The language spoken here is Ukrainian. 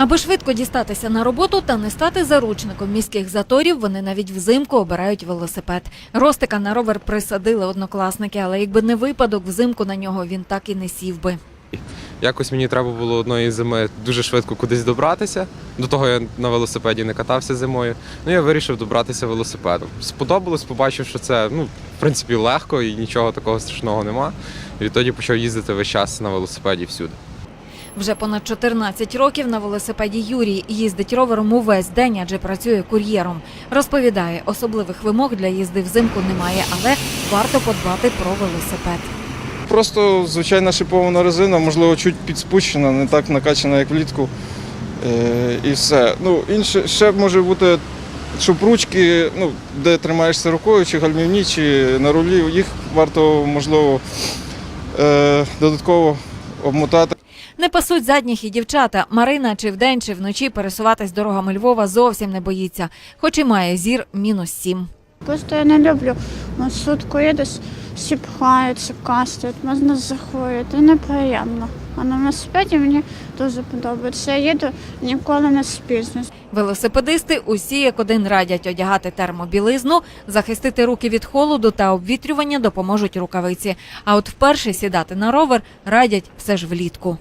Аби швидко дістатися на роботу та не стати заручником міських заторів, вони навіть взимку обирають велосипед. Ростика на ровер присадили однокласники, але якби не випадок, взимку на нього він так і не сів би. Якось мені треба було одної зими дуже швидко кудись добратися. До того я на велосипеді не катався зимою. Ну я вирішив добратися велосипедом. Сподобалось, побачив, що це ну, в принципі легко і нічого такого страшного нема. І відтоді почав їздити весь час на велосипеді всюди. Вже понад 14 років на велосипеді Юрій їздить ровером увесь день, адже працює кур'єром. Розповідає, особливих вимог для їзди взимку немає, але варто подбати про велосипед. Просто звичайна шипована резина, можливо, чуть підспущена, не так накачана, як влітку. Е, і все. Ну, інше ще може бути, щоб ручки, ну, де тримаєшся рукою, чи гальмівні, чи на рулі, їх варто, можливо, е, додатково обмотати. Не пасуть задніх і дівчата. Марина чи вдень, чи вночі пересуватись дорогами Львова зовсім не боїться, хоч і має зір мінус сім. Просто я не люблю маршрутку їдеш, всі пхаються, кастують, можна захворіти, неприємно. А на велосипеді мені дуже подобається. Я їду ніколи не спізнюсь. Велосипедисти усі як один радять одягати термобілизну, захистити руки від холоду та обвітрювання допоможуть рукавиці. А от вперше сідати на ровер радять все ж влітку.